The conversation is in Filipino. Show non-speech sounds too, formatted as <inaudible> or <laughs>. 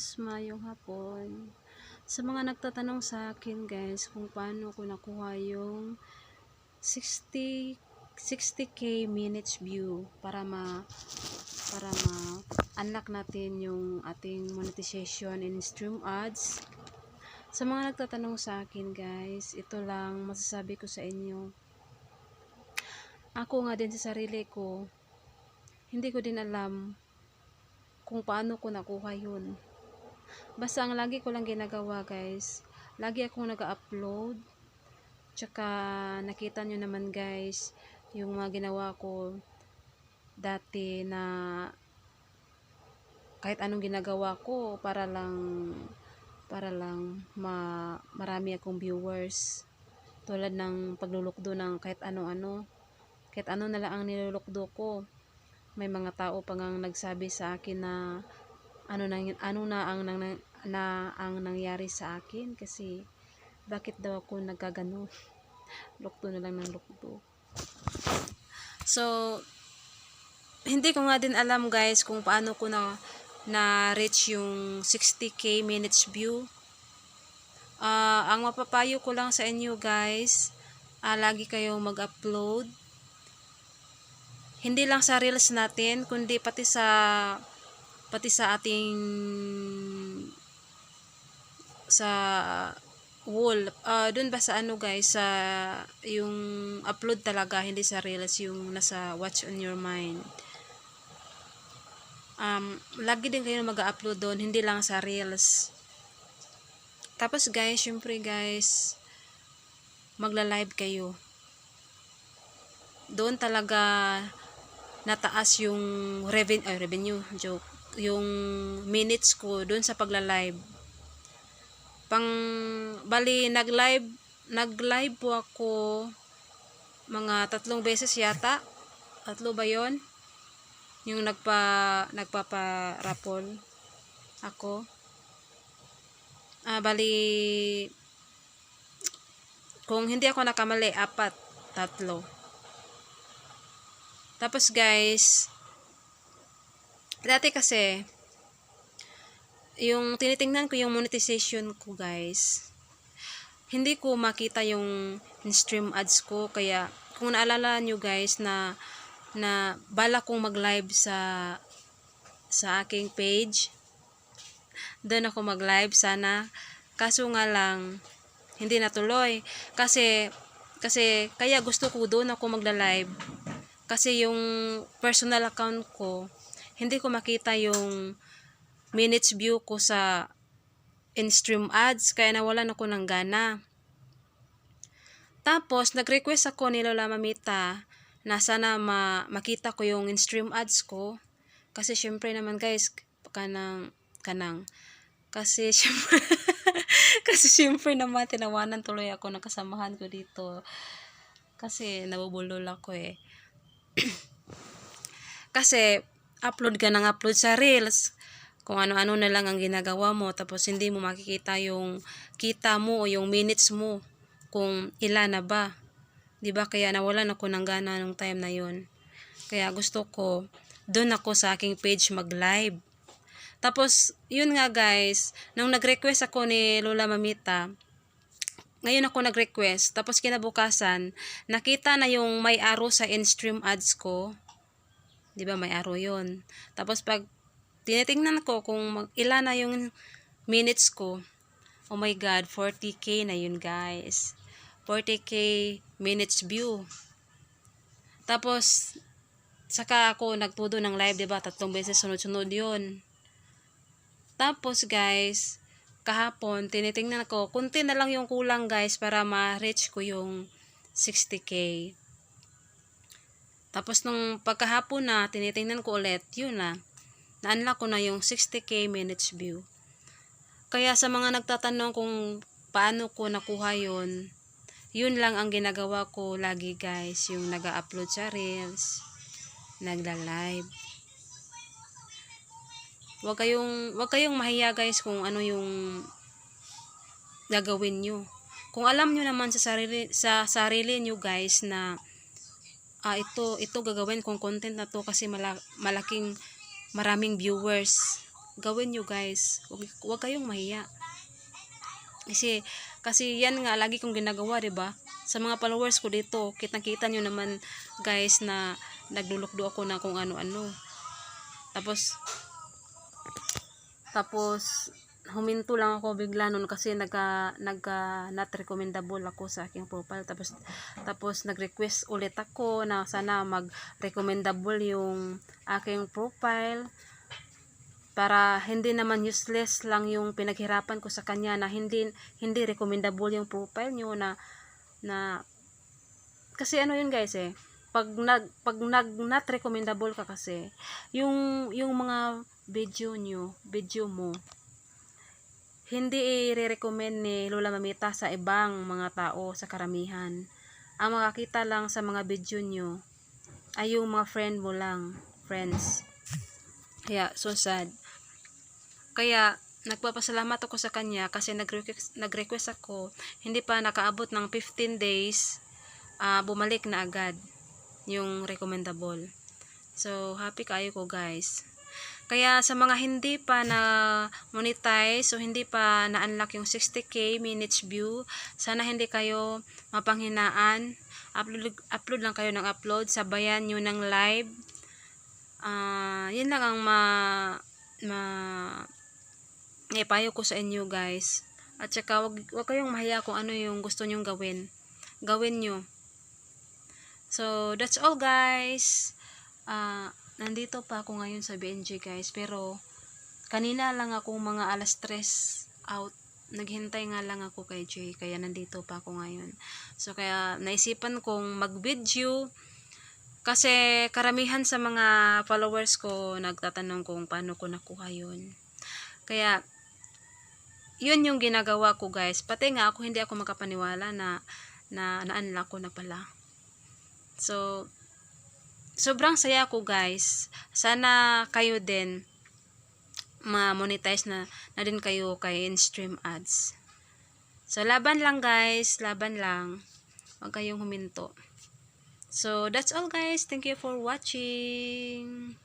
guys, mayong hapon. Sa mga nagtatanong sa akin guys kung paano ko nakuha yung 60 60k minutes view para ma para ma unlock natin yung ating monetization in stream ads. Sa mga nagtatanong sa akin guys, ito lang masasabi ko sa inyo. Ako nga din sa sarili ko, hindi ko din alam kung paano ko nakuha yun. Basta ang lagi ko lang ginagawa guys, lagi akong nag-upload. Tsaka nakita nyo naman guys, yung mga ginawa ko dati na kahit anong ginagawa ko para lang para lang ma, marami akong viewers. Tulad ng paglulukdo ng kahit ano-ano. Kahit ano na lang ang nilulukdo ko. May mga tao pa ngang nagsabi sa akin na ano na ano na ang nang, na ang nangyari sa akin kasi bakit daw ako nagkagano? <laughs> Lukdo na lang ng lukdo so hindi ko nga din alam guys kung paano ko na na reach yung 60k minutes view. Ah, ang mapapayo ko lang sa inyo guys ah, lagi kayong mag-upload. Hindi lang sa reels natin kundi pati sa pati sa ating sa wall uh, dun ba sa ano guys sa yung upload talaga hindi sa reels yung nasa watch on your mind. Um, lagi din kayo mag-upload doon hindi lang sa reels. Tapos guys syempre guys magla-live kayo. Doon talaga nataas yung reven ay, revenue joke yung minutes ko doon sa pagla-live. Pang bali nag-live nag-live po ako mga tatlong beses yata. Tatlo ba yon yung nagpa nagpapa-rapol ako. Ah bali kung hindi ako nakamali apat tatlo. Tapos guys, dati kasi, yung tinitingnan ko yung monetization ko guys, hindi ko makita yung stream ads ko. Kaya, kung naalala nyo guys na, na bala kong mag-live sa, sa aking page, doon ako mag-live sana. Kaso nga lang, hindi natuloy. Kasi, kasi, kaya gusto ko doon ako magla-live kasi yung personal account ko, hindi ko makita yung minutes view ko sa in-stream ads, kaya nawalan ako ng gana. Tapos, nag-request ako ni Lola Mamita na sana ma makita ko yung in-stream ads ko. Kasi syempre naman guys, kanang, kanang, kasi <laughs> syempre, kasi syempre naman tinawanan tuloy ako ng kasamahan ko dito. Kasi nabubulol ako eh. <clears throat> Kasi, upload ka ng upload sa Reels. Kung ano-ano na lang ang ginagawa mo. Tapos, hindi mo makikita yung kita mo o yung minutes mo. Kung ilan na ba. ba diba? Kaya nawalan ako ng gana nung time na yon Kaya gusto ko, doon ako sa aking page mag-live. Tapos, yun nga guys, nung nag-request ako ni Lola Mamita, ngayon ako nag-request, tapos kinabukasan, nakita na yung may arrow sa in-stream ads ko. 'Di ba may arrow 'yon. Tapos pag tinitingnan ko kung mag, ilan na yung minutes ko, oh my god, 40k na yun guys. 40k minutes view. Tapos, saka ako nagtudo ng live, 'di ba? Tatlong beses sunod-sunod 'yon. Tapos guys, kahapon, tinitingnan ko, kunti na lang yung kulang guys para ma-reach ko yung 60k. Tapos nung pagkahapon na, tinitingnan ko ulit, yun na, na-unlock ko na yung 60k minutes view. Kaya sa mga nagtatanong kung paano ko nakuha yun, yun lang ang ginagawa ko lagi guys, yung nag-upload sa Reels, nagla-live. Huwag kayong, wag kayong mahiya guys kung ano yung gagawin nyo. Kung alam nyo naman sa sarili, sa sarili nyo guys na ah, ito, ito gagawin kong content na to kasi mala, malaking maraming viewers. gawin nyo guys. Huwag, huwag kayong mahiya. Kasi, kasi yan nga, lagi kong ginagawa, ba Sa mga followers ko dito, kitang-kita nyo naman, guys, na naglulukdo ako na kung ano-ano. Tapos, tapos, huminto lang ako bigla nun kasi nagka, nagka not recommendable ako sa aking profile. Tapos, tapos nag-request ulit ako na sana mag-recommendable yung aking profile para hindi naman useless lang yung pinaghirapan ko sa kanya na hindi hindi recommendable yung profile nyo na na kasi ano yun guys eh pag nag pag nag not recommendable ka kasi yung yung mga video nyo video mo hindi i-recommend ni Lola Mamita sa ibang mga tao sa karamihan. Ang makakita lang sa mga video nyo ay yung mga friend mo lang friends. Kaya so sad. Kaya nagpapasalamat ako sa kanya kasi nag-request, nag-request ako. Hindi pa nakaabot ng 15 days ah, bumalik na agad yung recommendable. So happy kayo ko guys kaya sa mga hindi pa na monetize so hindi pa na-unlock yung 60k minutes view sana hindi kayo mapanghinaan. Upload, upload lang kayo ng upload sabayan nyo ng live. Ah yun lang ang ma ma ipayo ko sa inyo guys. At saka wag, wag kayong mahiya kung ano yung gusto nyong gawin. Gawin nyo. So that's all guys. Ah nandito pa ako ngayon sa BNG guys pero kanina lang ako mga alas 3 out. Naghintay nga lang ako kay Jay kaya nandito pa ako ngayon. So kaya naisipan kong mag video kasi karamihan sa mga followers ko nagtatanong kung paano ko nakuha yun. Kaya yun yung ginagawa ko guys. Pati nga ako hindi ako makapaniwala na na na-unlock ko na pala. So sobrang saya ko guys. Sana kayo din ma-monetize na, na din kayo kay in-stream ads. So laban lang guys. Laban lang. Huwag kayong huminto. So that's all guys. Thank you for watching